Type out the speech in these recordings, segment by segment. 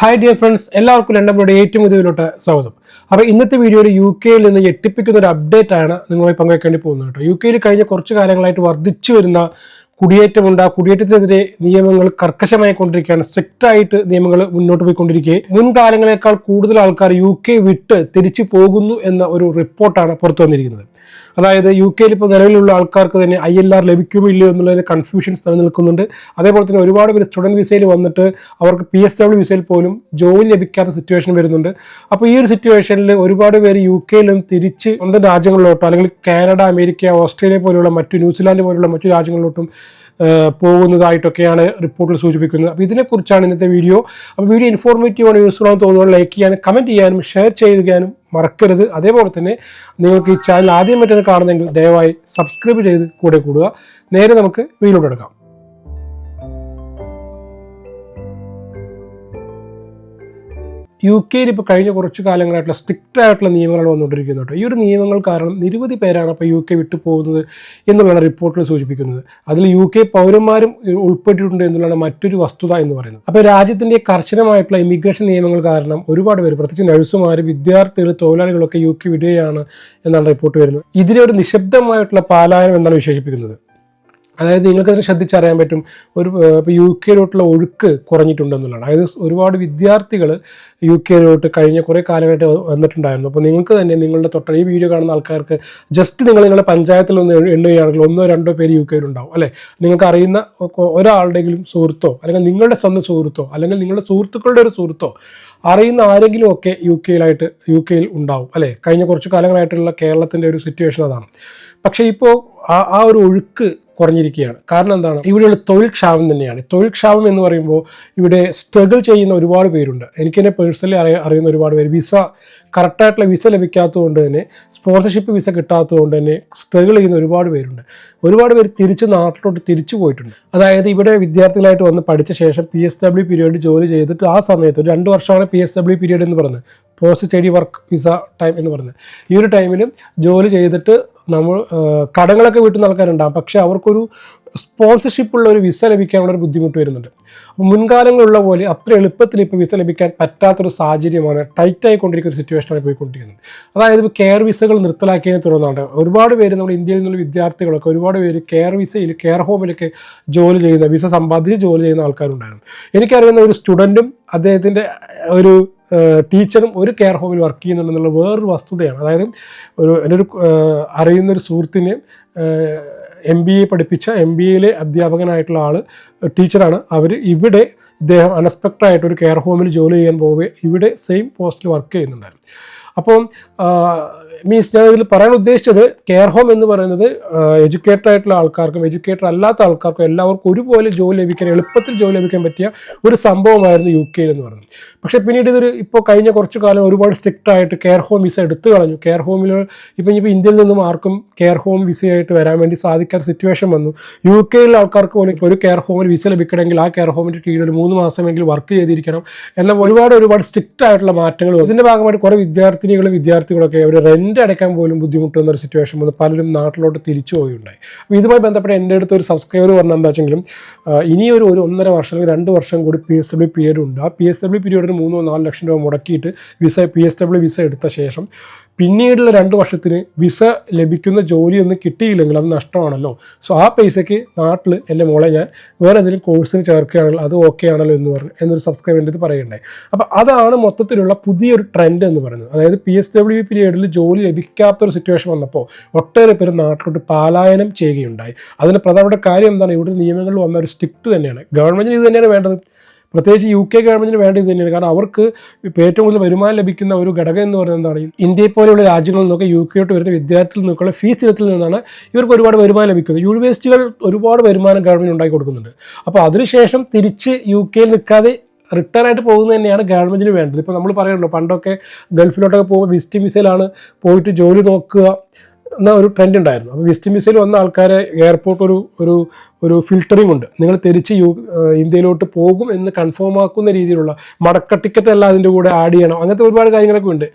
Hi dear friends എല്ലാവർക്കും രണ്ടാമത്തെ ഏറ്റവും ഇതിലോട്ട് സ്വാഗതം. അപ്പോൾ ഇന്നത്തെ വീഡിയോയിൽ യു കെയിൽ നിന്ന് ഞെട്ടിപ്പിക്കുന്ന ഒരു അപ്ഡേറ്റ് ആണ് നിങ്ങളുമായി പങ്കുവയ്ക്കേണ്ടി പോകുന്നത് കേട്ടോ. യു കെയിൽ കഴിഞ്ഞ കുറച്ച് കാലങ്ങളായിട്ട് വർദ്ധിച്ചു വരുന്ന കുടിയേറ്റമുണ്ട്. ആ കുടിയേറ്റത്തിനെതിരെ നിയമങ്ങൾ കർക്കശമായി കൊണ്ടിരിക്കുകയാണ്. സ്ട്രിക്റ്റ് ആയിട്ട് നിയമങ്ങൾ മുന്നോട്ട് പോയിക്കൊണ്ടിരിക്കെ മുൻകാലങ്ങളെക്കാൾ കൂടുതൽ ആൾക്കാർ യു കെ വിട്ട് തിരിച്ചു പോകുന്നു എന്ന ഒരു റിപ്പോർട്ടാണ് പുറത്തു വന്നിരിക്കുന്നത്. അതായത് യു കെയിൽ ഇപ്പോൾ നിലവിലുള്ള ആൾക്കാർക്ക് തന്നെ ഐ എൽ ആർ ലഭിക്കുമോ ഇല്ലയോ എന്നുള്ളതിന് കൺഫ്യൂഷൻസ് നിലനിൽക്കുന്നുണ്ട്. അതേപോലെ തന്നെ ഒരുപാട് പേര് സ്റ്റുഡന്റ് വിസയിൽ വന്നിട്ട് അവർക്ക് പി എസ് ഡബ്ല്യു വിസയിൽ പോലും ജോലി ലഭിക്കാത്ത സിറ്റുവേഷൻ വരുന്നുണ്ട്. അപ്പോൾ ഈ ഒരു സിറ്റുവേഷനിൽ ഒരുപാട് പേര് യു കെയിൽ നിന്ന് തിരിച്ച് സ്വന്തം രാജ്യങ്ങളിലോട്ടോ അല്ലെങ്കിൽ കാനഡ അമേരിക്ക ഓസ്ട്രേലിയ പോലെയുള്ള മറ്റു ന്യൂസിലാൻഡ് പോലെയുള്ള മറ്റു രാജ്യങ്ങളിലോട്ടും പോകുന്നതായിട്ടൊക്കെയാണ് റിപ്പോർട്ടിൽ സൂചിപ്പിക്കുന്നത്. അപ്പോൾ ഇതിനെക്കുറിച്ചാണ് ഇന്നത്തെ വീഡിയോ. അപ്പോൾ വീഡിയോ ഇൻഫോർമേറ്റീവ് ആണ് യൂസ്ഫുൾ ആണെന്ന് തോന്നുന്നത് ലൈക്ക് ചെയ്യാനും കമന്റ് ചെയ്യാനും ഷെയർ ചെയ്യാനും മറക്കരുത്. അതേപോലെ തന്നെ നിങ്ങൾക്ക് ഈ ചാനൽ ആദ്യമായിട്ടാണ് കാണുന്നതെങ്കിൽ ദയവായി സബ്സ്ക്രൈബ് ചെയ്ത് കൂടെ കൂടുക. നേരെ നമുക്ക് വീലോട്ട് എടുക്കാം. യു കെയിൽ ഇപ്പോൾ കഴിഞ്ഞ കുറച്ച് കാലങ്ങളായിട്ടുള്ള സ്ട്രിക്റ്റ് ആയിട്ടുള്ള നിയമങ്ങളാണ് വന്നുകൊണ്ടിരിക്കുന്നു കേട്ടോ. ഈ ഒരു നിയമങ്ങൾ കാരണം നിരവധി പേരാണ് അപ്പോൾ യു കെ വിട്ടു പോകുന്നത് എന്നുള്ളതാണ് റിപ്പോർട്ടിൽ സൂചിപ്പിക്കുന്നത്. അതിൽ യു കെ പൗരന്മാരും ഉൾപ്പെട്ടിട്ടുണ്ട് എന്നുള്ളതാണ് മറ്റൊരു വസ്തുത എന്ന് പറയുന്നത്. അപ്പോൾ രാജ്യത്തിന്റെ കർശനമായിട്ടുള്ള ഇമിഗ്രേഷൻ നിയമങ്ങൾ കാരണം ഒരുപാട് പേര് പ്രത്യേകിച്ച് നഴ്സുമാർ വിദ്യാർത്ഥികൾ തൊഴിലാളികളൊക്കെ യു കെ വിടുകയാണ് എന്നാണ് റിപ്പോർട്ട് വരുന്നത്. ഇതിനെ ഒരു നിശബ്ദമായിട്ടുള്ള പാലായനം എന്നാണ് വിശേഷിപ്പിക്കുന്നത്. അതായത് നിങ്ങൾക്കതിനെ ശ്രദ്ധിച്ചറിയാൻ പറ്റും. ഒരു ഇപ്പോൾ യു കെയിലോട്ടുള്ള ഒഴുക്ക് കുറഞ്ഞിട്ടുണ്ടെന്നുള്ളതാണ്. അതായത് ഒരുപാട് വിദ്യാർത്ഥികൾ യു കെയിലോട്ട് കഴിഞ്ഞ കുറേ കാലമായിട്ട് വന്നിട്ടുണ്ടായിരുന്നു. അപ്പോൾ നിങ്ങൾക്ക് തന്നെ നിങ്ങളുടെ തൊട്ട ഈ വീഡിയോ കാണുന്ന ആൾക്കാർക്ക് ജസ്റ്റ് നിങ്ങൾ നിങ്ങളുടെ പഞ്ചായത്തിൽ ഒന്ന് എണ്ണുകയാണെങ്കിൽ ഒന്നോ രണ്ടോ പേര് യു കെയിലുണ്ടാവും അല്ലേ? നിങ്ങൾക്ക് അറിയുന്ന ഒരാളുടെയെങ്കിലും സുഹൃത്തോ അല്ലെങ്കിൽ നിങ്ങളുടെ സ്വന്തം സുഹൃത്തോ അല്ലെങ്കിൽ നിങ്ങളുടെ സുഹൃത്തുക്കളുടെ ഒരു സുഹൃത്തോ അറിയുന്ന ആരെങ്കിലും ഒക്കെ യു കെയിലായിട്ട് യു കെയിൽ ഉണ്ടാവും അല്ലേ? കഴിഞ്ഞ കുറച്ച് കാലങ്ങളായിട്ടുള്ള കേരളത്തിന്റെ ഒരു സിറ്റുവേഷൻ അതാണ്. പക്ഷേ ഇപ്പോൾ ആ ഒരു ഒഴുക്ക് കുറഞ്ഞിരിക്കുകയാണ്. കാരണം എന്താണ്? ഇവിടെയുള്ള തൊഴിൽ ക്ഷാമം തന്നെയാണ്. തൊഴിൽ ക്ഷാമം എന്ന് പറയുമ്പോൾ ഇവിടെ സ്ട്രഗിൾ ചെയ്യുന്ന ഒരുപാട് പേരുണ്ട്. എനിക്ക് തന്നെ പേഴ്സണലി അറിയ അറിയുന്ന ഒരുപാട് പേര്. വിസ കറക്റ്റായിട്ടുള്ള വിസ ലഭിക്കാത്തതുകൊണ്ട് തന്നെ സ്പോൺസർഷിപ്പ് വിസ കിട്ടാത്തതുകൊണ്ട് തന്നെ സ്ട്രഗിൾ ചെയ്യുന്ന ഒരുപാട് പേരുണ്ട്. ഒരുപാട് പേര് തിരിച്ച് നാട്ടിലോട്ട് തിരിച്ചു പോയിട്ടുണ്ട്. അതായത് ഇവിടെ വിദ്യാർത്ഥികളായിട്ട് വന്ന് പഠിച്ച ശേഷം പി എസ് ഡബ്ല്യു പീരീഡ് ജോലി ചെയ്തിട്ട് ആ സമയത്ത് രണ്ട് വർഷമാണ് പി എസ് ഡബ്ല്യു പീരീഡ് എന്ന് പറയുന്നത്. Post study work visa time എന്ന് പറയുന്നത് ഈ ഒരു ടൈമിൽ ജോലി ചെയ്തിട്ട് നമ്മൾ കടങ്ങളൊക്കെ വീട്ടുന്ന ആൾക്കാരുണ്ടാകും പക്ഷേ അവർക്കൊരു സ്പോൺസർഷിപ്പ് ഉള്ള ഒരു വിസ ലഭിക്കാനുള്ള ഒരു ബുദ്ധിമുട്ട് വരുന്നുണ്ട്. അപ്പോൾ മുൻകാലങ്ങളുള്ള പോലെ അത്ര എളുപ്പത്തിൽ ഇപ്പോൾ വിസ ലഭിക്കാൻ പറ്റാത്തൊരു സാഹചര്യമാണ് ടൈറ്റ് ആയിക്കൊണ്ടിരിക്കുന്ന ഒരു സിറ്റുവേഷനാണ് പോയിക്കൊണ്ടിരിക്കുന്നത്. അതായത് ഇപ്പോൾ കെയർ വിസകൾ നിർത്തലാക്കിയതിനെ തുടർന്നാണ്. ഒരുപാട് പേര് നമ്മൾ ഇന്ത്യയിൽ നിന്നുള്ള വിദ്യാർത്ഥികളൊക്കെ ഒരുപാട് പേര് കെയർ വിസയിൽ കെയർ ഹോമിലൊക്കെ ജോലി ചെയ്യുന്ന വിസ സമ്പാദിച്ച് ജോലി ചെയ്യുന്ന ആൾക്കാരുണ്ടായിരുന്നു. എനിക്കറിയുന്ന ഒരു സ്റ്റുഡന്റും അദ്ദേഹത്തിന്റെ ഒരു ടീച്ചറും ഒരു കെയർ ഹോമിൽ വർക്ക് ചെയ്യുന്നുണ്ടെന്നുള്ള വേറൊരു വസ്തുതയാണ്. അതായത് ഒരു എന്റെ ഒരു അറിയുന്നൊരു സുഹൃത്തിന് എം ബി എ പഠിപ്പിച്ച എം ബി എയിലെ അധ്യാപകനായിട്ടുള്ള ആൾ ടീച്ചറാണ്. അവർ ഇവിടെ ഇദ്ദേഹം അൺഎക്സ്പെക്റ്റഡ് ആയിട്ട് ഒരു കെയർ ഹോമിൽ ജോലി ചെയ്യാൻ പോവുകയും ഇവിടെ സെയിം പോസ്റ്റിൽ വർക്ക് ചെയ്യുന്നുണ്ടായിരുന്നു. അപ്പം മീൻസ് ഞാൻ ഇതിൽ പറയാൻ ഉദ്ദേശിച്ചത് കെയർ ഹോം എന്ന് പറയുന്നത് എഡ്യൂക്കേറ്റഡ് ആയിട്ടുള്ള ആൾക്കാർക്കും എഡ്യൂക്കേറ്റഡ് അല്ലാത്ത ആൾക്കാർക്കും എല്ലാവർക്കും ഒരുപോലെ ജോലി ലഭിക്കാൻ എളുപ്പത്തിൽ ജോലി ലഭിക്കാൻ പറ്റിയ ഒരു സംഭവമായിരുന്നു യു കെയിൽ എന്ന് പറയുന്നത്. പക്ഷേ പിന്നീട് ഇതൊരു ഇപ്പോൾ കഴിഞ്ഞ കുറച്ച് കാലം ഒരുപാട് സ്ട്രിക്റ്റ് ആയിട്ട് കെയർ ഹോം വിസ എടുത്തു കളഞ്ഞു. കെയർ ഹോമിൽ ഇപ്പം ഇപ്പോൾ ഇന്ത്യയിൽ നിന്നും ആർക്കും കെയർ ഹോം വിസയായിട്ട് വരാൻ വേണ്ടി സാധിക്കാത്ത സിറ്റുവേഷൻ വന്നു. യു കെയിലെ ആൾക്കാർക്ക് പോലും ഒരു കെയർ ഹോമിൽ വിസ ലഭിക്കണമെങ്കിൽ ആ കെയർ ഹോമിന്റെ കീഴിൽ ഒരു മൂന്ന് മാസമെങ്കിലും വർക്ക് ചെയ്തിരിക്കണം. എന്ന ഒരുപാട് ഒരുപാട് സ്ട്രിക്റ്റ് ആയിട്ടുള്ള മാറ്റങ്ങൾ. ഇതിന്റെ ഭാഗമായിട്ട് കുറേ വിദ്യാർത്ഥിനികളും വിദ്യാർത്ഥികളൊക്കെ അവർ റെന്റ് അടയ്ക്കാൻ പോലും ബുദ്ധിമുട്ടുന്ന ഒരു സിറ്റുവേഷൻ വന്ന് പലരും നാട്ടിലോട്ട് തിരിച്ചു പോവുകയുണ്ടായി അപ്പോൾ ഇതുമായി ബന്ധപ്പെട്ട് എന്റെ അടുത്ത് ഒരു സബ്സ്ക്രൈബർ പറഞ്ഞാൽ എന്താ വെച്ചെങ്കിലും ഇനിയൊരു ഒരു ഒന്നര വർഷം അല്ലെങ്കിൽ രണ്ട് വർഷം കൂടി പി എസ് ഡബ്ല്യു പീരീഡ് ഉണ്ട്. ആ പി എസ് ഡബ്ല്യു പീരീഡിന് മൂന്നോ നാല് ലക്ഷം രൂപ മുടക്കിയിട്ട് visa P S W visa എടുത്ത ശേഷം പിന്നീടുള്ള രണ്ട് വർഷത്തിന് വിസ ലഭിക്കുന്ന ജോലിയൊന്നും കിട്ടിയില്ലെങ്കിൽ അത് നഷ്ടമാണല്ലോ. സോ ആ പൈസയ്ക്ക് നാട്ടിൽ എന്റെ മോളെ ഞാൻ വേറെ എന്തെങ്കിലും കോഴ്സിന് ചേർക്കുകയാണെങ്കിൽ അത് ഓക്കെ ആണല്ലോ എന്ന് പറഞ്ഞു. എന്നൊരു സബ്സ്ക്രൈബറിന്റെ ഇത് പറയണ്ടേ അപ്പോൾ അതാണ് മൊത്തത്തിലുള്ള പുതിയൊരു ട്രെൻഡ് എന്ന് പറയുന്നത്. അതായത് പി എസ് ഡബ്ല്യു പീരീഡിൽ ജോലി ലഭിക്കാത്തൊരു സിറ്റുവേഷൻ വന്നപ്പോൾ ഒട്ടേറെ പേര് നാട്ടിലോട്ട് പാലായനം ചെയ്യുകയുണ്ടായി. അതിന് പ്രധാനപ്പെട്ട കാര്യം എന്താണ്? ഇവിടെ നിയമങ്ങളിൽ വന്ന ഒരു സ്ട്രിക്റ്റ് തന്നെയാണ്. ഗവൺമെന്റിന് ഇത് തന്നെയാണ് വേണ്ടത്. പ്രത്യേകിച്ച് യു കെ ഗവൺമെന്റിന് വേണ്ട ഇത് തന്നെയാണ്. കാരണം അവർക്ക് ഇപ്പോൾ ഏറ്റവും കൂടുതൽ വരുമാനം ലഭിക്കുന്ന ഒരു ഘടകം എന്ന് പറയുന്നത് എന്താണ്? ഇന്ത്യയെ പോലെയുള്ള രാജ്യങ്ങളിൽ നിന്നൊക്കെ യു കെയോട്ട് വരുന്ന വിദ്യാർത്ഥികളിൽ നിന്നൊക്കെയുള്ള ഫീസ് ഇനത്തിൽ നിന്നാണ് ഇവർക്ക് ഒരുപാട് വരുമാനം ലഭിക്കുന്നത്. യൂണിവേഴ്സിറ്റികൾ ഒരുപാട് വരുമാനം ഗവൺമെന്റ് ഉണ്ടാക്കി കൊടുക്കുന്നുണ്ട്. അപ്പോൾ അതിനുശേഷം തിരിച്ച് യു കെയിൽ നിൽക്കാതെ റിട്ടേൺ ആയിട്ട് പോകുന്നത് തന്നെയാണ് ഗവൺമെന്റിന് വേണ്ടത്. ഇപ്പോൾ നമ്മൾ പറയുന്നുണ്ടോ പണ്ടൊക്കെ ഗൾഫിലോട്ടൊക്കെ പോകുമ്പോൾ വിസിറ്റിംഗ് വിസയിലാണ് പോയിട്ട് ജോലി നോക്കുക. എന്ന ഒരു ട്രെൻഡ് ഉണ്ടായിരുന്നു. അപ്പോൾ വെസ്റ്റ് മിസൈൽ വന്ന ആൾക്കാരെ എയർപോർട്ട് ഒരു ഒരു ഒരു ഫിൽറ്ററിംഗ് ഉണ്ട്. നിങ്ങൾ തിരിച്ച് യു ഇന്ത്യയിലോട്ട് പോകും എന്ന് കൺഫേം ആക്കുന്ന രീതിയിലുള്ള മടക്ക ടിക്കറ്റ് എല്ലാം അതിന്റെ കൂടെ ആഡ് ചെയ്യണം. അങ്ങനത്തെ ഒരുപാട് കാര്യങ്ങളൊക്കെ ഉണ്ട്.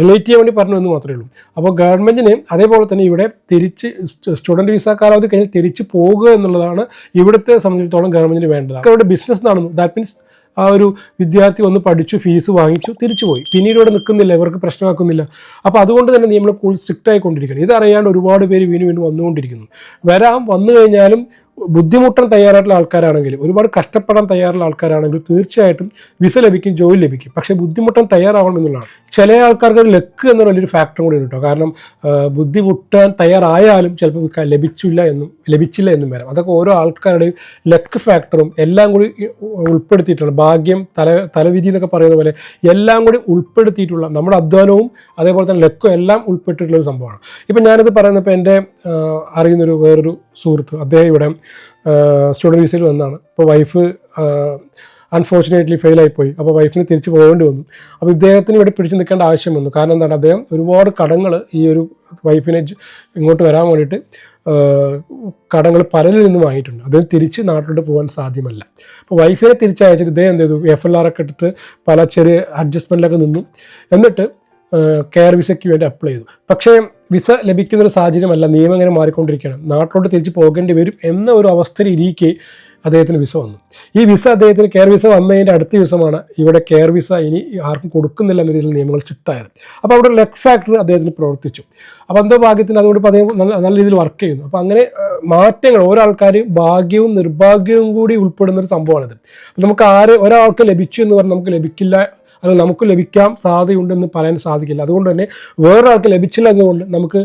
റിലേറ്റ് ചെയ്യാൻ വേണ്ടി പറഞ്ഞു എന്ന് മാത്രമേ ഉള്ളൂ. അപ്പോൾ ഗവൺമെന്റിന് അതേപോലെ തന്നെ ഇവിടെ തിരിച്ച് സ്റ്റുഡന്റ് വിസ കാലാവധി കഴിഞ്ഞ് തിരിച്ച് പോകുക എന്നുള്ളതാണ് ഇവിടുത്തെ സംബന്ധിച്ചിടത്തോളം ഗവൺമെന്റിന് വേണ്ടത്. അവരുടെ ബിസിനസ് നടന്നു ദാറ്റ് മീൻസ് ആ ഒരു വിദ്യാർത്ഥി വന്ന് പഠിച്ചു ഫീസ് വാങ്ങിച്ചു തിരിച്ചു പോയി. പിന്നീട് ഇവിടെ നിൽക്കുന്നില്ല ഇവർക്ക് പ്രശ്നമാക്കുന്നില്ല. അപ്പോൾ അതുകൊണ്ട് തന്നെ നിയമങ്ങൾ കൂടുതൽ സ്ട്രിക്റ്റ് ആയിക്കൊണ്ടിരിക്കുകയാണ്. ഇതറിയാണ്ട് ഒരുപാട് പേര് വീണ്ടും വീണ്ടും വന്നുകൊണ്ടിരിക്കുന്നു. വരാം വന്നു കഴിഞ്ഞാലും ബുദ്ധിമുട്ടാൻ തയ്യാറായിട്ടുള്ള ആൾക്കാരാണെങ്കിൽ ഒരുപാട് കഷ്ടപ്പെടാൻ തയ്യാറുള്ള ആൾക്കാരാണെങ്കിൽ തീർച്ചയായിട്ടും വിസ ലഭിക്കും ജോലി ലഭിക്കും. പക്ഷേ ബുദ്ധിമുട്ടാൻ തയ്യാറാവണം എന്നുള്ളതാണ്. ചില ആൾക്കാർക്ക് ലക്ക് എന്ന വലിയൊരു ഫാക്ടർ കൂടി കേട്ടോ. കാരണം ബുദ്ധിമുട്ടാൻ തയ്യാറായാലും ചിലപ്പോൾ ലഭിച്ചില്ല എന്നും ലഭിച്ചില്ല എന്നും വരാം. അതൊക്കെ ഓരോ ആൾക്കാരുടെയും ലക്ക് ഫാക്ടറും എല്ലാം കൂടി ഉൾപ്പെടുത്തിയിട്ടുള്ള ഭാഗ്യം തല തലവിധി എന്നൊക്കെ പറയുന്ന പോലെ എല്ലാം കൂടി ഉൾപ്പെടുത്തിയിട്ടുള്ള നമ്മുടെ അധ്വാനവും അതേപോലെ തന്നെ ലക്കും എല്ലാം ഉൾപ്പെട്ടിട്ടുള്ള ഒരു സംഭവമാണ്. ഇപ്പം ഞാനിത് പറയുന്നപ്പോൾ എന്റെ അറിയുന്നൊരു വേറൊരു സുഹൃത്ത് അദ്ദേഹം ഇവിടെ സ്റ്റുഡന്റ് വിസയിൽ വന്നതാണ് അപ്പോൾ വൈഫ് അൺഫോർച്ചുനേറ്റ്ലി ഫെയിലായിപ്പോയി അപ്പോൾ വൈഫിന് തിരിച്ച് പോകേണ്ടി വന്നു. അപ്പോൾ ഇദ്ദേഹത്തിന് ഇവിടെ പിടിച്ചു നിൽക്കേണ്ട ആവശ്യം വന്നു. കാരണം എന്താണ്? അദ്ദേഹം ഒരുപാട് കടങ്ങൾ ഈ ഒരു വൈഫിനെ ഇങ്ങോട്ട് വരാൻ വേണ്ടിയിട്ട് കടങ്ങൾ പലരിൽ നിന്നും വാങ്ങിയിട്ടുണ്ട്. അദ്ദേഹം തിരിച്ച് നാട്ടിലോട്ട് പോകാൻ സാധ്യമല്ല. അപ്പോൾ വൈഫിനെ തിരിച്ചയച്ചിട്ട് ഇദ്ദേഹം എന്ത് ചെയ്തു? എഫ് എൽ ആർ ഒക്കെ ഇട്ടിട്ട് പല ചെറിയ അഡ്ജസ്റ്റ്മെന്റിലൊക്കെ നിന്നു. എന്നിട്ട് കെയർ വിസയ്ക്ക് വേണ്ടി അപ്ലൈ ചെയ്തു. പക്ഷേ വിസ ലഭിക്കുന്ന ഒരു സാഹചര്യമല്ല നിയമം ഇങ്ങനെ മാറിക്കൊണ്ടിരിക്കുകയാണ്. നാട്ടിലോട്ട് തിരിച്ച് പോകേണ്ടി വരും എന്ന ഒരു അവസ്ഥയിൽ ഇരിക്കെ അദ്ദേഹത്തിന് വിസ വന്നു. ഈ വിസ അദ്ദേഹത്തിന് കെയർ വിസ വന്നതിന്റെ അടുത്ത ദിവസമാണ് ഇവിടെ കെയർ വിസ ഇനി ആർക്കും കൊടുക്കുന്നില്ല എന്ന രീതിയിൽ നിയമങ്ങൾ സ്ട്രിക്റ്റായത്. അപ്പോൾ അവിടെ ലെഗ് ഫാക്ടർ അദ്ദേഹത്തിന് പ്രവർത്തിച്ചു. അപ്പോൾ എന്തോ ഭാഗ്യത്തിന് അതുകൊണ്ട് അദ്ദേഹം നല്ല നല്ല രീതിയിൽ വർക്ക് ചെയ്യുന്നു. അപ്പോൾ അങ്ങനെ മാറ്റങ്ങൾ ഓരോ ആൾക്കാരും ഭാഗ്യവും നിർഭാഗ്യവും കൂടി ഉൾപ്പെടുന്ന ഒരു സംഭവമാണിത് നമുക്ക് ആര് ഒരാൾക്ക് ലഭിച്ചു എന്ന് പറഞ്ഞാൽ നമുക്ക് ലഭിക്കില്ല അല്ലെങ്കിൽ നമുക്ക് ലഭിക്കാൻ സാധ്യതയുണ്ടെന്ന് പറയാൻ സാധിക്കില്ല. അതുകൊണ്ട് തന്നെ വേറൊരാൾക്ക് ലഭിച്ചില്ല എന്നുകൊണ്ട് നമുക്ക്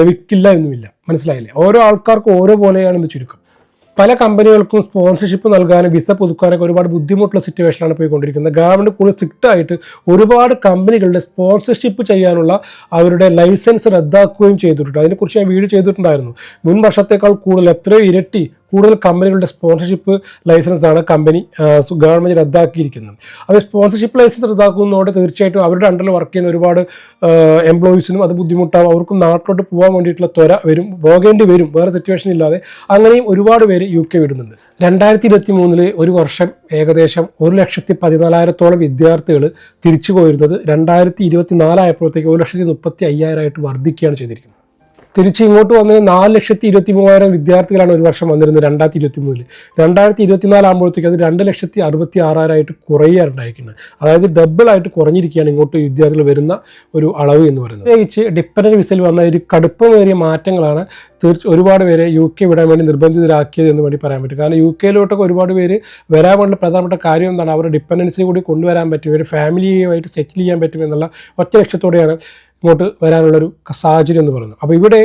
ലഭിക്കില്ല എന്നുമില്ല. മനസ്സിലായില്ലേ? ഓരോ ആൾക്കാർക്കും ഓരോ പോലെയാണ് പോലെയാണെന്ന് ചുരുക്കം. പല കമ്പനികൾക്കും സ്പോൺസർഷിപ്പ് നൽകാനും വിസ പുതുക്കാനൊക്കെ ഒരുപാട് ബുദ്ധിമുട്ടുള്ള സിറ്റുവേഷനാണ് പോയിക്കൊണ്ടിരിക്കുന്നത്. ഗവൺമെന്റ് കൂടുതൽ സ്ട്രിക്റ്റായിട്ട് ഒരുപാട് കമ്പനികളുടെ സ്പോൺസർഷിപ്പ് ചെയ്യാനുള്ള അവരുടെ ലൈസൻസ് റദ്ദാക്കുകയും ചെയ്തിട്ടുണ്ട്. അതിനെക്കുറിച്ച് ഞാൻ വീഡിയോ ചെയ്തിട്ടുണ്ടായിരുന്നു. മുൻ വർഷത്തേക്കാൾ കൂടുതൽ എത്രയോ ഇരട്ടി കൂടുതൽ കമ്പനികളുടെ സ്പോൺസർഷിപ്പ് ലൈസൻസാണ് കമ്പനി ഗവൺമെന്റ് റദ്ദാക്കിയിരിക്കുന്നത്. അത് സ്പോൺസർഷിപ്പ് ലൈസൻസ് റദ്ദാക്കുന്നതോടെ തീർച്ചയായിട്ടും അവരുടെ അണ്ടറിൽ വർക്ക് ചെയ്യുന്ന ഒരുപാട് എംപ്ലോയീസിനും അത് ബുദ്ധിമുട്ടാവും. അവർക്കും നാട്ടിലോട്ട് പോകാൻ വേണ്ടിയിട്ടുള്ള ത്വര വരും പോകേണ്ടി വരും വേറെ സിറ്റുവേഷൻ ഇല്ലാതെ. അങ്ങനെയും ഒരുപാട് പേര് യു കെ വിടുന്നുണ്ട്. രണ്ടായിരത്തി ഇരുപത്തി മൂന്നിൽ ഒരു വർഷം ഏകദേശം ഒരു ലക്ഷത്തി പതിനാലായിരത്തോളം വിദ്യാർത്ഥികൾ തിരിച്ചു പോയിരുന്നത് രണ്ടായിരത്തി ഇരുപത്തി നാലായപ്പോഴത്തേക്ക് ഒരു ലക്ഷത്തി മുപ്പത്തി അയ്യായിരമായിട്ട് വർദ്ധിക്കുകയാണ് ചെയ്തിരിക്കുന്നത്. തിരിച്ച് ഇങ്ങോട്ട് വന്നത് നാല് ലക്ഷത്തി ഇരുപത്തി മൂവായിരം വിദ്യാർത്ഥികളാണ് ഒരു വർഷം വന്നിരുന്നത് രണ്ടായിരത്തി ഇരുപത്തി മൂന്നിൽ രണ്ടായിരത്തി ഇരുപത്തിനാലാകുമ്പോഴത്തേക്ക് അത് രണ്ട് ലക്ഷത്തി അറുപത്തി ആറായിരമായിട്ട് കുറയുകയുണ്ടായിരിക്കുന്നത് അതായത് ഡബിൾ ആയിട്ട് കുറഞ്ഞിരിക്കുകയാണ് ഇങ്ങോട്ട് വിദ്യാർത്ഥികൾ വരുന്ന ഒരു അളവ് എന്ന് പറയുന്നത്. പ്രത്യേകിച്ച് ഡിപ്പൻഡൻ വിസയിൽ വന്ന ഒരു കടുപ്പമേറിയ മാറ്റങ്ങളാണ് തീർച്ച ഒരുപാട് പേരെ യു കെ വിടാൻ വേണ്ടി നിർബന്ധിതരാക്കിയത് എന്ന് വേണ്ടി പറയാൻ പറ്റും. കാരണം യു കെയിലോട്ടൊക്കെ ഒരുപാട് പേര് വരാൻ വേണ്ട പ്രധാനപ്പെട്ട കാര്യം എന്താണ്? അവരുടെ ഡിപ്പെൻഡൻസിനെ കൂടി കൊണ്ടുവരാൻ പറ്റും. ഒരു ഫാമിലിയുമായിട്ട് സെറ്റിൽ ചെയ്യാൻ പറ്റും എന്നുള്ള ഒറ്റ ലക്ഷ്യത്തോടെയാണ് ഇങ്ങോട്ട് വരാനുള്ളൊരു സാഹചര്യം എന്ന് പറയുന്നത് അപ്പോൾ ഇവിടെ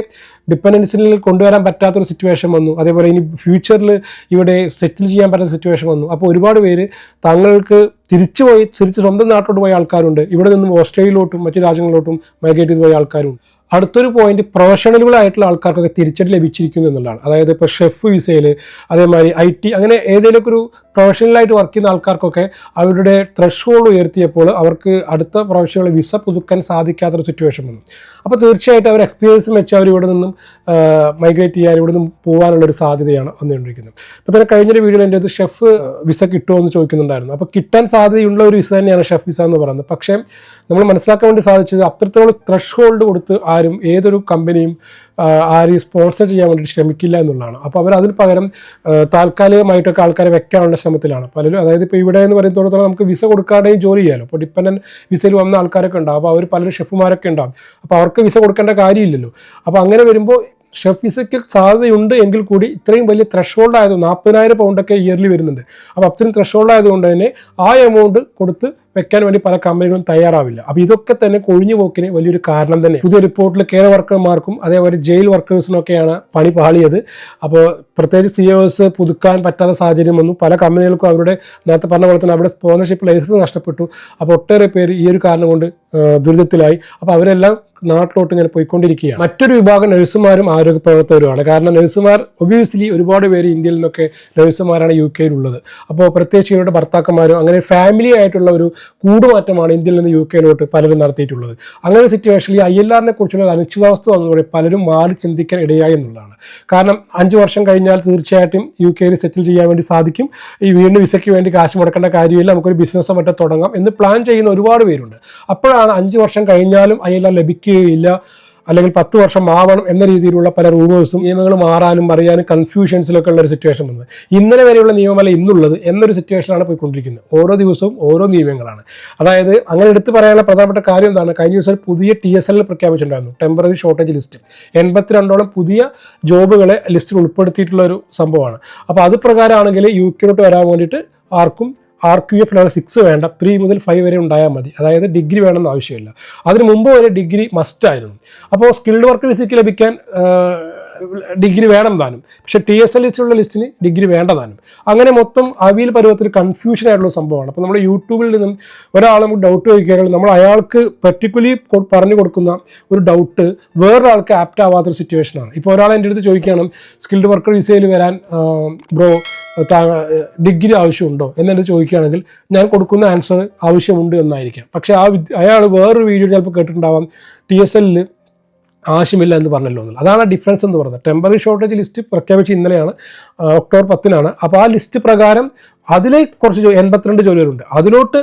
ഡിപ്പെൻഡൻസിൽ കൊണ്ടുവരാൻ പറ്റാത്തൊരു സിറ്റുവേഷൻ വന്നു. അതേപോലെ ഇനി ഫ്യൂച്ചറിൽ ഇവിടെ സെറ്റിൽ ചെയ്യാൻ പറ്റുന്ന സിറ്റുവേഷൻ വന്നു. അപ്പോൾ ഒരുപാട് പേര് തങ്ങൾക്ക് തിരിച്ചു പോയി തിരിച്ച് സ്വന്തം നാട്ടിലോട്ട് പോയ ആൾക്കാരുണ്ട്. ഇവിടെ നിന്നും ഓസ്ട്രേലിയയിലോട്ടും മറ്റു രാജ്യങ്ങളിലോട്ടും മൈഗ്രേറ്റ് ചെയ്ത് പോയ ആൾക്കാരുണ്ട്. അടുത്തൊരു പോയിന്റ് പ്രൊഫഷണലുകൾ ആയിട്ടുള്ള ആൾക്കാർക്കൊക്കെ തിരിച്ചടി ലഭിച്ചിരിക്കുന്നു എന്നുള്ളതാണ്. അതായത് ഇപ്പോൾ ഷെഫ് വിസയിൽ അതേമാതിരി ഐ ടി അങ്ങനെ ഏതെങ്കിലുമൊക്കെ ഒരു പ്രൊഫഷണലായിട്ട് വർക്ക് ചെയ്യുന്ന ആൾക്കാർക്കൊക്കെ അവരുടെ ത്രഷ് ഉയർത്തിയപ്പോൾ അവർക്ക് അടുത്ത പ്രൊഫഷണൽ വിസ പുതുക്കാൻ സാധിക്കാത്തൊരു സിറ്റുവേഷൻ വന്നു. അപ്പോൾ തീർച്ചയായിട്ടും അവർ എക്സ്പീരിയൻസ് വെച്ച് അവർ ഇവിടെ നിന്നും മൈഗ്രേറ്റ് ചെയ്യാൻ ഇവിടെ നിന്നും പോകാനുള്ള ഒരു സാധ്യതയാണ് വന്നുകൊണ്ടിരിക്കുന്നത്. അപ്പോൾ തന്നെ കഴിഞ്ഞൊരു വീഡിയോയിൽ എന്റെ അത് ഷെഫ് വിസ കിട്ടുമോ എന്ന് ചോദിക്കുന്നുണ്ടായിരുന്നു. അപ്പോൾ കിട്ടാൻ സാധ്യതയുള്ള ഒരു വിസ തന്നെയാണ് ഷെഫ് വിസ എന്ന് പറയുന്നത്. പക്ഷേ നമ്മൾ മനസ്സിലാക്കാൻ വേണ്ടി സാധിച്ചത് അത്രത്തോളം ത്രഷ് ഹോൾഡ് കൊടുത്ത് ആരും ഏതൊരു കമ്പനിയും ആരെയും സ്പോൺസർ ചെയ്യാൻ വേണ്ടി ശ്രമിക്കില്ല എന്നുള്ളതാണ്. അപ്പോൾ അവർ അതിന് പകരം താൽക്കാലികമായിട്ടൊക്കെ ആൾക്കാരെ വെക്കാനുള്ള ശ്രമത്തിലാണ്. പലരും അതായത് ഇപ്പോൾ ഇവിടെ എന്ന് പറയുന്നിടത്തോളം നമുക്ക് വിസ കൊടുക്കാതെയും ജോലി ചെയ്യാമല്ലോ അപ്പോൾ ഡിപ്പെൻഡൻ വിസയിൽ വന്ന ആൾക്കാരൊക്കെ ഉണ്ടാവും. അപ്പോൾ അവർ പലരും ഷെഫുമാരൊക്കെ ഉണ്ടാവും. അപ്പോൾ അവർക്ക് വിസ കൊടുക്കേണ്ട കാര്യമില്ലല്ലോ. അപ്പോൾ അങ്ങനെ വരുമ്പോൾ ഷെഫ് വിസയ്ക്ക് സാധ്യതയുണ്ട് എങ്കിൽ കൂടി ഇത്രയും വലിയ ത്രഷോൾഡ് ആയത് നാൽപ്പതിനായിരം പൗണ്ടൊക്കെ ഇയർലി വരുന്നുണ്ട്. അപ്പോൾ അത്രയും ത്രഷോൾഡ് ആയതുകൊണ്ട് തന്നെ ആ എമൗണ്ട് കൊടുത്ത് വെക്കാൻ വേണ്ടി പല കമ്പനികളും തയ്യാറാവില്ല. അപ്പോൾ ഇതൊക്കെ തന്നെ കൊഴിഞ്ഞു പോക്കിന് വലിയൊരു കാരണം തന്നെ. പുതിയ റിപ്പോർട്ടിൽ കെയർ വർക്കർമാർക്കും അതേപോലെ ജയിൽ വർക്കേഴ്സിനൊക്കെയാണ് പണി പാളിയത്. അപ്പോൾ പ്രത്യേകിച്ച് സി ഒസ് പുതുക്കാൻ പറ്റാത്ത സാഹചര്യം വന്നു. പല കമ്പനികൾക്കും അവരുടെ നേരത്തെ പറഞ്ഞ പോലെ തന്നെ അവിടെ സ്പോൺസർഷിപ്പ് ലൈസൻസ് നഷ്ടപ്പെട്ടു. അപ്പോൾ ഒട്ടേറെ പേര് ഈ ഒരു കാരണം കൊണ്ട് ദുരിതത്തിലായി. അപ്പോൾ അവരെല്ലാം നാട്ടിലോട്ട് ഇങ്ങനെ പോയിക്കൊണ്ടിരിക്കുകയാണ്. മറ്റൊരു വിഭാഗം നഴ്സുമാരും ആരോഗ്യ പ്രവർത്തകരുമാണ് കാരണം നഴ്സുമാർ ഒബിയസ്ലി ഒരുപാട് പേര് ഇന്ത്യയിൽ നിന്നൊക്കെ നഴ്സുമാരാണ് യു കെയിലുള്ളത് അപ്പോൾ പ്രത്യേകിച്ച് ഇവരുടെ ഭർത്താക്കന്മാരും അങ്ങനെ ഫാമിലി ആയിട്ടുള്ള ഒരു കൂടുമാറ്റമാണ് ഇന്ത്യയിൽ നിന്ന് യു കെയിലോട്ട് പലരും നടത്തിയിട്ടുള്ളത്. അങ്ങനെ സിറ്റുവേഷനിൽ ഐ എൽ ആറിനെ കുറിച്ചുള്ള അനിശ്ചിതാവസ്ഥ വന്നതോടെ പലരും മാറി ചിന്തിക്കാൻ ഇടയായി എന്നുള്ളതാണ്. കാരണം അഞ്ച് വർഷം കഴിഞ്ഞാൽ തീർച്ചയായിട്ടും യു കെയിൽ സെറ്റിൽ ചെയ്യാൻ വേണ്ടി സാധിക്കും. ഈ വീണ്ടും വിസയ്ക്ക് വേണ്ടി കാശ് മുടക്കേണ്ട കാര്യമില്ല. നമുക്കൊരു ബിസിനസ്സോ മറ്റോ തുടങ്ങാം എന്ന് പ്ലാൻ ചെയ്യുന്ന ഒരുപാട് പേരുണ്ട്. അപ്പോഴാണ് അഞ്ച് വർഷം കഴിഞ്ഞാലും ഐ ലഭിക്കുകയില്ല. അല്ലെങ്കിൽ പത്ത് വർഷം ആവണം എന്ന രീതിയിലുള്ള പല റൂമേഴ്സും നിയമങ്ങൾ മാറാനും അറിയാനും കൺഫ്യൂഷൻസിലൊക്കെ ഉള്ള ഒരു സിറ്റുവേഷൻ വന്നത്. ഇന്നലെ വരെയുള്ള നിയമമല്ല ഇന്നുള്ളത് എന്നൊരു സിറ്റുവേഷനാണ് പോയിക്കൊണ്ടിരിക്കുന്നത്. ഓരോ ദിവസവും ഓരോ നിയമങ്ങളാണ്. അതായത് അങ്ങനെ എടുത്തു പറയാനുള്ള പ്രധാനപ്പെട്ട കാര്യം എന്താണ്? കഴിഞ്ഞ ദിവസം പുതിയ ടി എസ് എൽ പ്രഖ്യാപിച്ചിട്ടുണ്ടായിരുന്നു. ടെമ്പററി ഷോർട്ടേജ് ലിസ്റ്റ് എൺപത്തിരണ്ടോളം പുതിയ ജോബുകളെ ലിസ്റ്റിൽ ഉൾപ്പെടുത്തിയിട്ടുള്ള ഒരു സംഭവമാണ്. അപ്പോൾ അത് പ്രകാരമാണെങ്കിൽ യു കെയിലോട്ട് വരാൻ വേണ്ടിയിട്ട് ആർക്കും R Q F level six വേണ്ട. ത്രീ മുതൽ ഫൈവ് വരെ ഉണ്ടായാൽ മതി. അതായത് ഡിഗ്രി വേണമെന്ന് ആവശ്യമില്ല. അതിന് മുമ്പ് വരെ ഡിഗ്രി മസ്റ്റ് ആയിരുന്നു. അപ്പോൾ സ്കിൽഡ് വർക്ക് വിസയ്ക്ക് ലഭിക്കാൻ ഡിഗ്രി വേണം താനും. പക്ഷെ ടി എസ് എൽ ലിസ്റ്റിലുള്ള ലിസ്റ്റിന് ഡിഗ്രി വേണ്ട താനും. അങ്ങനെ മൊത്തം അവിയൽ പരുവത്തിൽ കൺഫ്യൂഷൻ ആയിട്ടുള്ള സംഭവമാണ്. അപ്പോൾ നമ്മൾ യൂട്യൂബിൽ നിന്നും ഒരാൾ നമുക്ക് ഡൗട്ട് ചോദിക്കുകയാണെങ്കിൽ നമ്മൾ അയാൾക്ക് പെർട്ടിക്കുലർലി പറഞ്ഞു കൊടുക്കുന്ന ഒരു ഡൗട്ട് വേറൊരാൾക്ക് ആപ്റ്റ് ആവാത്തൊരു സിറ്റുവേഷനാണ് ഇപ്പോൾ ഒരാൾ എന്റെ അടുത്ത് ചോദിക്കുകയാണ് സ്കിൽഡ് വർക്കർ വിസയിൽ വരാൻ ബ്രോ ഡിഗ്രി ആവശ്യമുണ്ടോ? എന്നെടുത്ത് ചോദിക്കുകയാണെങ്കിൽ ഞാൻ കൊടുക്കുന്ന ആൻസർ ആവശ്യമുണ്ട് എന്നായിരിക്കാം. പക്ഷേ ആ അയാൾ വേറൊരു വീഡിയോ ചിലപ്പോൾ കേട്ടിട്ടുണ്ടാവാം. ടി എസ് എല്ലിൽ ആവശ്യമില്ല എന്ന് പറഞ്ഞല്ലോ എന്നുള്ളത് അതാണ് ഡിഫറൻസ് എന്ന് പറയുന്നത്. ടെമ്പററി ഷോർട്ടേജ് ലിസ്റ്റ് പ്രഖ്യാപിച്ച് ഇന്നലെയാണ് ഒക്ടോബർ പത്തിനാണ്. അപ്പോൾ ആ ലിസ്റ്റ് പ്രകാരം അതിലെ കുറച്ച് എൺപത്തിരണ്ട് ജോലികളുണ്ട്. അതിലോട്ട്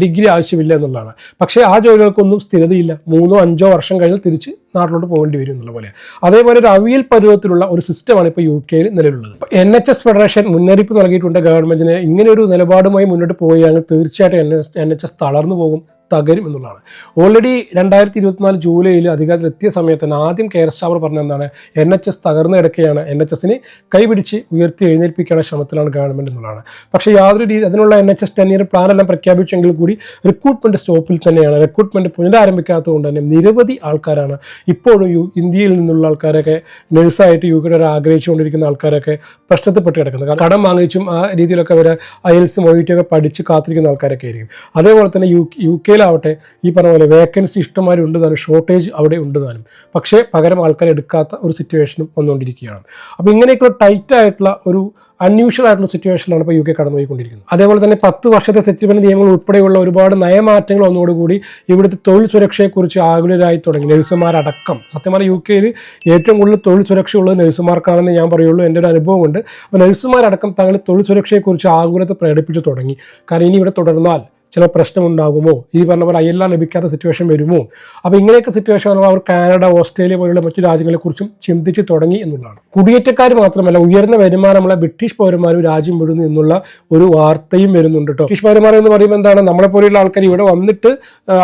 ഡിഗ്രി ആവശ്യമില്ല എന്നുള്ളതാണ്. പക്ഷേ ആ ജോലികൾക്കൊന്നും സ്ഥിരതയില്ല. മൂന്നോ അഞ്ചോ വർഷം കഴിഞ്ഞ് തിരിച്ച് നാട്ടിലോട്ട് പോകേണ്ടി വരും എന്നുള്ള പോലെ അതേപോലെ ഒരു അവിയൽ പരുവത്തിലുള്ള ഒരു സിസ്റ്റമാണ് ഇപ്പോൾ യു കെയിൽ നിലവിലുള്ളത്. എൻ എച്ച് എസ് ഫെഡറേഷൻ മുന്നറിയിപ്പ് നൽകിയിട്ടുണ്ട് ഗവൺമെന്റിന്. ഇങ്ങനെ ഒരു നിലപാടുമായി മുന്നോട്ട് പോവുകയാണെങ്കിൽ തീർച്ചയായിട്ടും എൻ എൻ എച്ച് എസ് തളർന്നു പോകും. തകരും എന്നുള്ളതാണ്. ഓൾറെഡി രണ്ടായിരത്തി ഇരുപത്തിനാല് ജൂലൈയിൽ അധികാരത്തിലെത്തിയ സമയത്ത് തന്നെ ആദ്യം കെയർ സ്റ്റാവർ പറഞ്ഞ എന്താണ്? എൻ എച്ച് എസ് തകർന്നു കിടക്കുകയാണ്. എൻ എച്ച് എസിനെ കൈപിടിച്ച് ഉയർത്തി എഴുന്നേൽപ്പിക്കാനുള്ള ശ്രമത്തിലാണ് ഗവൺമെന്റ് എന്നുള്ളതാണ്. പക്ഷേ യാതൊരു രീതി അതിനുള്ള N H S ten year plan എല്ലാം പ്രഖ്യാപിച്ചെങ്കിൽ കൂടി റിക്രൂട്ട്മെന്റ് സ്റ്റോപ്പിൽ തന്നെയാണ്. റിക്രൂട്ട്മെന്റ് പുനരാരംഭിക്കാത്തതുകൊണ്ട് തന്നെ നിരവധി ആൾക്കാരാണ് ഇപ്പോഴും യു ഇന്ത്യയിൽ നിന്നുള്ള ആൾക്കാരൊക്കെ നഴ്സായിട്ട് യു കെയുടെ ആഗ്രഹിച്ചുകൊണ്ടിരിക്കുന്ന ആൾക്കാരൊക്കെ പ്രശ്നത്തിൽപ്പെട്ട് കിടക്കുന്നത്. കാരണം കടം വാങ്ങിച്ചും ആ രീതിയിലൊക്കെ അവർ അയൽസും ഒക്കെ പഠിച്ച് കാത്തിരിക്കുന്ന ആൾക്കാരൊക്കെ ആയിരിക്കും. അതേപോലെ തന്നെ യു യു കെയിലാവട്ടെ ഈ പറഞ്ഞ പോലെ വേക്കൻസി ഇഷ്ടംമാരി ഉണ്ട് ഷോർട്ടേജ് അവിടെ ഉണ്ട് താനും പക്ഷേ പകരം ആൾക്കാരെ എടുക്കാത്ത ഒരു സിറ്റുവേഷനും വന്നുകൊണ്ടിരിക്കുകയാണ്. അപ്പോൾ ഇങ്ങനെയൊക്കെയുള്ള ടൈറ്റ് ആയിട്ടുള്ള ഒരു അൺയൂഷ്വൽ ആയിട്ടുള്ള സിറ്റുവേഷനിലാണ് ഇപ്പോൾ യു കെ കടന്നുപോയിക്കൊണ്ടിരിക്കുന്നത്. അതേപോലെ തന്നെ പത്ത് വർഷത്തെ സെറ്റിൽമെന്റ് നിയമങ്ങൾ ഉൾപ്പെടെയുള്ള ഒരുപാട് നയമാറ്റങ്ങൾ വന്നതോടുകൂടി ഇവിടുത്തെ തൊഴിൽ സുരക്ഷയെക്കുറിച്ച് ആകുലരായി തുടങ്ങി. നഴ്സുമാരടക്കം. സത്യം പറഞ്ഞാൽ യു കെയിൽ ഏറ്റവും കൂടുതൽ തൊഴിൽ സുരക്ഷ ഉള്ളത് നഴ്സുമാർക്കാണെന്ന് ഞാൻ പറയുള്ളൂ. എന്റെ ഒരു അനുഭവം കൊണ്ട് അപ്പോൾ നഴ്സുമാരടക്കം തങ്ങൾ തൊഴിൽ സുരക്ഷയെക്കുറിച്ച് ആകുലത പ്രകടിപ്പിച്ചു തുടങ്ങി. കാരണം ഇനി ഇവിടെ തുടർന്നാൽ ചില പ്രശ്നമുണ്ടാകുമോ? ഈ പറഞ്ഞ പോലെ അയ്യെല്ലാം ലഭിക്കാത്ത സിറ്റുവേഷൻ വരുമോ? അപ്പോൾ ഇങ്ങനെയൊക്കെ സിറ്റുവേഷൻ വരുമ്പോൾ അവർ കാനഡ ഓസ്ട്രേലിയ പോലുള്ള മറ്റു രാജ്യങ്ങളെക്കുറിച്ചും ചിന്തിച്ച് തുടങ്ങി എന്നുള്ളതാണ്. കുടിയേറ്റക്കാർ മാത്രമല്ല ഉയർന്ന വരുമാനമുള്ള ബ്രിട്ടീഷ് പൗരന്മാരും രാജ്യം വിടുന്നു എന്നുള്ള ഒരു വാർത്തയും വരുന്നുണ്ട് കേട്ടോ. ബ്രിട്ടീഷ് പൗരന്മാർ എന്ന് പറയുമ്പോൾ എന്താണ്? നമ്മളെ പോലെയുള്ള ആൾക്കാർ ഇവിടെ വന്നിട്ട്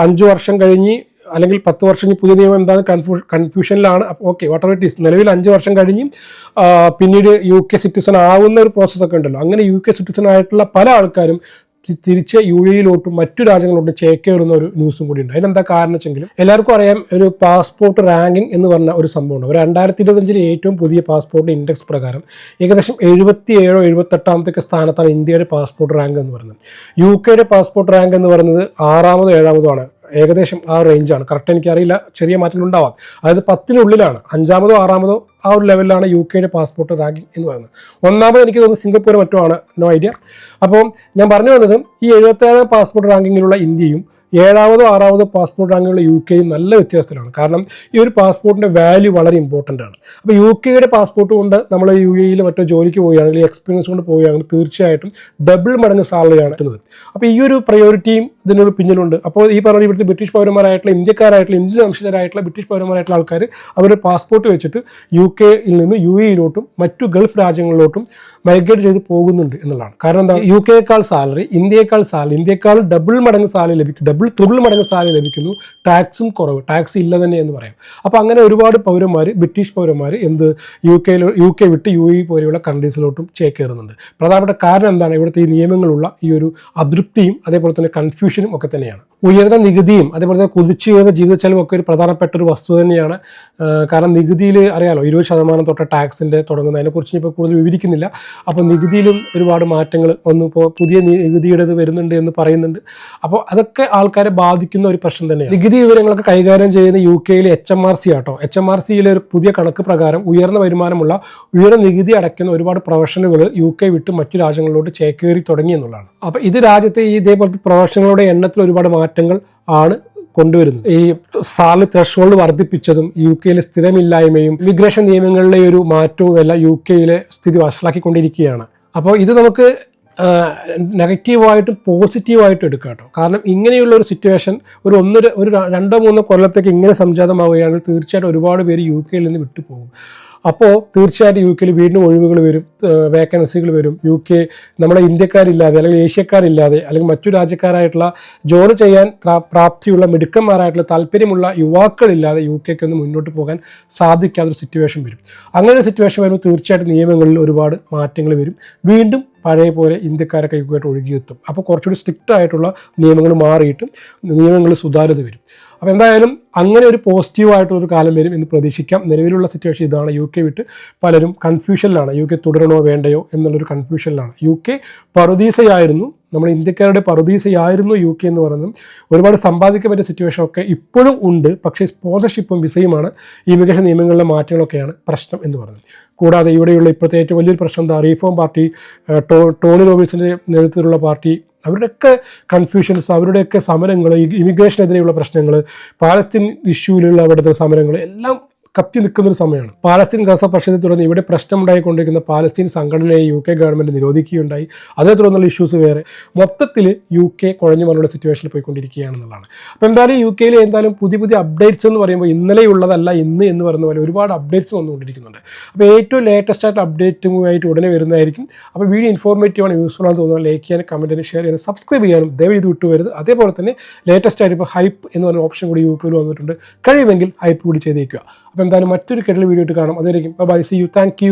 അഞ്ച് വർഷം കഴിഞ്ഞ് അല്ലെങ്കിൽ പത്ത് വർഷം കഴിഞ്ഞ് പുതിയ നിയമം എന്താണ് കൺഫ്യൂ കൺഫ്യൂഷനിലാണ് okay whatever it is നിലവിൽ അഞ്ച് വർഷം കഴിഞ്ഞ് പിന്നീട് യു കെ സിറ്റിസൺ ആവുന്ന ഒരു പ്രോസസ്സൊക്കെ ഉണ്ടല്ലോ. അങ്ങനെ യു കെ സിറ്റിസൺ ആയിട്ടുള്ള പല ആൾക്കാരും തിരിച്ച് യു എയിലോട്ടും മറ്റു രാജ്യങ്ങളിലോട്ടും ചേക്കേറുന്ന ഒരു ന്യൂസും കൂടി ഉണ്ട് അതിനെന്താ കാരണം വെച്ചെങ്കിലും എല്ലാവർക്കും അറിയാം ഒരു പാസ്പോർട്ട് റാങ്കിങ് എന്ന് പറഞ്ഞ ഒരു സംഭവമുണ്ട്. ഒരു രണ്ടായിരത്തി ഇരുപത്തഞ്ചിലെ ഏറ്റവും പുതിയ പാസ്പോർട്ട് ഇൻഡെക്സ് പ്രകാരം ഏകദേശം എഴുപത്തി ഏഴോ എഴുപത്തെട്ടാമത്തെ സ്ഥാനത്താണ് ഇന്ത്യയുടെ പാസ്പോർട്ട് റാങ്ക് എന്ന് പറയുന്നത്. യു കെയുടെ പാസ്പോർട്ട് റാങ്ക് എന്ന് പറയുന്നത് ആറാമതോ ഏഴാമതോ ആണ് ഏകദേശം ആ റേഞ്ചാണ് കറക്റ്റ് എനിക്കറിയില്ല ചെറിയ മാറ്റങ്ങൾ ഉണ്ടാവാം അതായത് പത്തിനുള്ളിലാണ്. അഞ്ചാമതോ ആറാമതോ ആ ഒരു ലെവലിലാണ് യു കെയുടെ പാസ്പോർട്ട് റാങ്കിങ് എന്ന് പറയുന്നത്. ഒന്നാമത് എനിക്ക് തോന്നുന്നത് സിംഗപ്പൂർ മറ്റോ ആണ്. നോ ഐഡിയ അപ്പോൾ ഞാൻ പറഞ്ഞു വന്നത് ഈ എഴുപത്തേഴാം പാസ്പോർട്ട് റാങ്കിങ്ങിലുള്ള ഇന്ത്യയും ഏഴാമതോ ആറാമതോ പാസ്പോർട്ട് റാങ്കുകൾ യു കെയും നല്ല വ്യത്യാസത്തിലാണ്. കാരണം ഈ ഒരു പാസ്പോർട്ടിന്റെ വാല്യൂ വളരെ ഇമ്പോർട്ടന്റ് ആണ്. അപ്പോൾ യു കെയുടെ പാസ്പോർട്ട് കൊണ്ട് നമ്മൾ യു എയിൽ മറ്റോ ജോലിക്ക് പോവുകയാണെങ്കിൽ എക്സ്പീരിയൻസ് കൊണ്ട് പോവുകയാണെങ്കിൽ തീർച്ചയായിട്ടും ഡബിൾ മടങ്ങ് സാലറിയാണ് കിട്ടുന്നത്. അപ്പോൾ ഈ ഒരു പ്രയോറിറ്റിയും ഇതിനൊരു പിന്നിലുണ്ട്. അപ്പോൾ ഈ പറഞ്ഞ ഇവിടുത്തെ ബ്രിട്ടീഷ് പൗരന്മാരായിട്ടുള്ള ഇന്ത്യക്കാരായിട്ടുള്ള ഇന്ത്യൻ വംശജരായിട്ടുള്ള ബ്രിട്ടീഷ് പൗരന്മാരായിട്ടുള്ള ആൾക്കാർ അവരുടെ പാസ്പോർട്ട് വെച്ചിട്ട് യു കെയിൽ നിന്ന് യു എയിലോട്ടും മറ്റു ഗൾഫ് രാജ്യങ്ങളിലോട്ടും മൈഗ്രേറ്റ് ചെയ്ത് പോകുന്നുണ്ട് എന്നുള്ളതാണ്. കാരണം എന്താ? യു കെയേക്കാൾ സാലറി ഇന്ത്യയേക്കാൾ സാലറി ഇന്ത്യയേക്കാൾ ഡബിൾ മടങ്ങ് സാലറി ലഭിക്കും ഡബിൾ ത്രിബിൾ മടങ്ങ് സാലറി ലഭിക്കുന്നു ടാക്സും കുറവ് ടാക്സ് ഇല്ല തന്നെ എന്ന് പറയാം. അപ്പോൾ അങ്ങനെ ഒരുപാട് പൗരന്മാർ ബ്രിട്ടീഷ് പൗരന്മാർ എന്ത് യു കെയിൽ യു കെ വിട്ട് യു എ പോലെയുള്ള കൺട്രീസിലോട്ടും ചേക്കേറുന്നുണ്ട്. പ്രധാനപ്പെട്ട കാരണം എന്താണ്? ഇവിടുത്തെ ഈ നിയമങ്ങളുള്ള ഈ ഒരു അതൃപ്തിയും അതേപോലെ തന്നെ കൺഫ്യൂഷനും ഒക്കെ തന്നെയാണ്. ഉയർന്ന നികുതിയും അതേപോലെ തന്നെ കുതിച്ചുയർന്ന ജീവിത ചെലവൊക്കെ ഒരു പ്രധാനപ്പെട്ട ഒരു വസ്തു തന്നെയാണ് കാരണം നികുതിയിൽ അറിയാലോ ഇരുപത് ശതമാനം തൊട്ട ടാക്സിന്റെ തുടങ്ങുന്നതിനെക്കുറിച്ച് ഇപ്പോൾ കൂടുതൽ വിവരിക്കുന്നില്ല. അപ്പോൾ നികുതിയിലും ഒരുപാട് മാറ്റങ്ങൾ വന്നു. ഇപ്പോൾ പുതിയ നികുതിയുടേത് വരുന്നുണ്ട് എന്ന് പറയുന്നുണ്ട്. അപ്പോൾ അതൊക്കെ ആൾക്കാരെ ബാധിക്കുന്ന ഒരു പ്രശ്നം തന്നെയാണ്. നികുതി വിവരങ്ങളൊക്കെ കൈകാര്യം ചെയ്യുന്ന യു കെയിലെ എച്ച് എം ആർ സി ആട്ടോ. എച്ച് എം ആർ സിയിലെ ഒരു പുതിയ കണക്ക് പ്രകാരം ഉയർന്ന വരുമാനമുള്ള ഉയർന്ന നികുതി അടയ്ക്കുന്ന ഒരുപാട് പ്രൊഫഷനുകൾ യു കെ വിട്ട് മറ്റു രാജ്യങ്ങളിലോട്ട് ചേക്കേറി തുടങ്ങി എന്നുള്ളതാണ്. അപ്പോൾ ഇത് രാജ്യത്തെ ഈ ഇതേപോലത്തെ പ്രൊഫഷനുകളുടെ എണ്ണത്തിൽ ഒരുപാട് മാറ്റങ്ങൾ ആണ് കൊണ്ടുവരുന്നത്. ഈ സാലറി ത്രഷോൾഡ് വർദ്ധിപ്പിച്ചതും യു കെയിലെ സ്ഥിരമില്ലായ്മയും ഇമിഗ്രേഷൻ നിയമങ്ങളിലെ ഒരു മാറ്റവും എല്ലാം യു കെയിലെ സ്ഥിതി വഷളാക്കിക്കൊണ്ടിരിക്കുകയാണ്. അപ്പോൾ ഇത് നമുക്ക് നെഗറ്റീവായിട്ടും പോസിറ്റീവായിട്ടും എടുക്കാം കേട്ടോ. കാരണം ഇങ്ങനെയുള്ള ഒരു സിറ്റുവേഷൻ ഒരു ഒന്നര ഒരു രണ്ടോ മൂന്നോ കൊല്ലത്തേക്ക് ഇങ്ങനെ സംജാതമാവുകയാണെങ്കിൽ തീർച്ചയായിട്ടും ഒരുപാട് പേര് യു കെയിൽ നിന്ന് വിട്ടുപോകും. അപ്പോൾ തീർച്ചയായിട്ടും യു കെയിൽ വീണ്ടും ഒഴിവുകൾ വരും വേക്കൻസികൾ വരും. യു കെ നമ്മളെ ഇന്ത്യക്കാരില്ലാതെ അല്ലെങ്കിൽ ഏഷ്യക്കാരില്ലാതെ അല്ലെങ്കിൽ മറ്റു രാജ്യക്കാരായിട്ടുള്ള ജോലി ചെയ്യാൻ പ്രാപ്തിയുള്ള മിടുക്കന്മാരായിട്ടുള്ള താല്പര്യമുള്ള യുവാക്കളില്ലാതെ യു കെക്ക് ഒന്ന് മുന്നോട്ട് പോകാൻ സാധിക്കാത്തൊരു സിറ്റുവേഷൻ വരും. അങ്ങനെ ഒരു സിറ്റുവേഷൻ വരുമ്പോൾ തീർച്ചയായിട്ടും നിയമങ്ങളിൽ ഒരുപാട് മാറ്റങ്ങൾ വരും. വീണ്ടും പഴയ പോലെ ഇന്ത്യക്കാരൊക്കെ യുഗമായിട്ട് ഒഴുകിയെത്തും. അപ്പോൾ കുറച്ചുകൂടി സ്ട്രിക്റ്റ് ആയിട്ടുള്ള നിയമങ്ങൾ മാറിയിട്ടും നിയമങ്ങളിൽ സുതാര്യത വരും. അപ്പോൾ എന്തായാലും അങ്ങനെ ഒരു പോസിറ്റീവായിട്ടുള്ള ഒരു കാലം വരും എന്ന് പ്രതീക്ഷിക്കാം. നിലവിലുള്ള സിറ്റുവേഷൻ ഇതാണ് യു കെ വിട്ട് പലരും കൺഫ്യൂഷനിലാണ് യു കെ തുടരണോ വേണ്ടയോ എന്നുള്ളൊരു കൺഫ്യൂഷനിലാണ് യു കെ പറുദീസയായിരുന്നു. നമ്മൾ ഇന്ത്യക്കാരുടെ പറുദീസയായിരുന്നു യു കെ എന്ന് പറയുന്നത്. ഒരുപാട് സമ്പാദിക്കാൻ പറ്റിയ സിറ്റുവേഷൻ ഒക്കെ ഇപ്പോഴും ഉണ്ട്. പക്ഷേ സ്പോൺസർഷിപ്പും വിസയുമാണ്. ഇമിഗ്രേഷൻ നിയമങ്ങളിലെ മാറ്റങ്ങളൊക്കെയാണ് പ്രശ്നം എന്ന് പറയുന്നത്. കൂടാതെ ഇവിടെയുള്ള ഇപ്പോഴത്തെ ഏറ്റവും വലിയൊരു പ്രശ്നം എന്താ? റീഫോം പാർട്ടി ടോണി റോബിൻസിന്റെ നേതൃത്വത്തിലുള്ള പാർട്ടി അവരുടെയൊക്കെ കൺഫ്യൂഷൻസ് അവരുടെയൊക്കെ സമരങ്ങൾ ഇമിഗ്രേഷനെതിരെയുള്ള പ്രശ്നങ്ങൾ പാലസ്തീൻ ഇഷ്യൂവിലുള്ള അവിടുത്തെ സമരങ്ങൾ എല്ലാം കത്തി നിൽക്കുന്ന ഒരു സമയമാണ്. പാലസ്തീൻ ഗസ പ്രശ്നത്തെ തുടർന്ന് ഇവിടെ പ്രശ്നമുണ്ടായിക്കൊണ്ടിരിക്കുന്ന പാലസ്തീൻ സംഘടനയെ യു കെ ഗവൺമെന്റ് നിരോധിക്കുകയുണ്ടായി. അതേ തുടർന്നുള്ള ഇഷ്യൂസ് വേറെ. മൊത്തത്തിൽ യു കെ കുഴഞ്ഞു മകളുടെ സിറ്റുവേഷനിൽ പോയിക്കൊണ്ടിരിക്കുകയാണെന്നുള്ളതാണ് അപ്പോൾ എന്തായാലും യു കെയിൽ എന്തായാലും പുതിയ പുതിയ അപ്ഡേറ്റ്സ് എന്ന് പറയുമ്പോൾ ഇന്നലെയുള്ളതല്ല ഇന്ന് എന്ന് പറയുന്ന പോലെ ഒരുപാട് അപ്ഡേറ്റ്സ് വന്നുകൊണ്ടിരിക്കുന്നുണ്ട്. അപ്പോൾ ഏറ്റവും ലേറ്റസ്റ്റ് ആയിട്ട് അപ്ഡേറ്റുമായിട്ട് ഉടനെ വരുന്നതായിരിക്കും. അപ്പോൾ വീഡിയോ ഇൻഫോർമേറ്റീവ് ആണ് യൂസ്ഫുൾ ആണെന്ന് തോന്നുന്നത് ലൈക്ക് ചെയ്യാനും കമന്റ് ചെയ്യാനും ഷെയർ ചെയ്യാനും സബ്സ്ക്രൈബ് ചെയ്യാനും ദയവ് ഇത് വിട്ടുവരുത് അതേപോലെ തന്നെ ലേറ്റസ്റ്റ് ആയിട്ട് ഇപ്പോൾ ഹൈപ്പ് എന്ന് പറയുന്ന ഓപ്ഷൻ കൂടി യു കെയിൽ വന്നിട്ടുണ്ട്. കഴിയുമെങ്കിൽ ഹൈപ്പ് കൂടി ചെയ്തേക്കുക. അപ്പോൾ എന്തായാലും മറ്റൊരു കെട്ടിൽ വീഡിയോ ഇട്ട് കാണാം. അതായിരിക്കും ബൈ സി യു താങ്ക്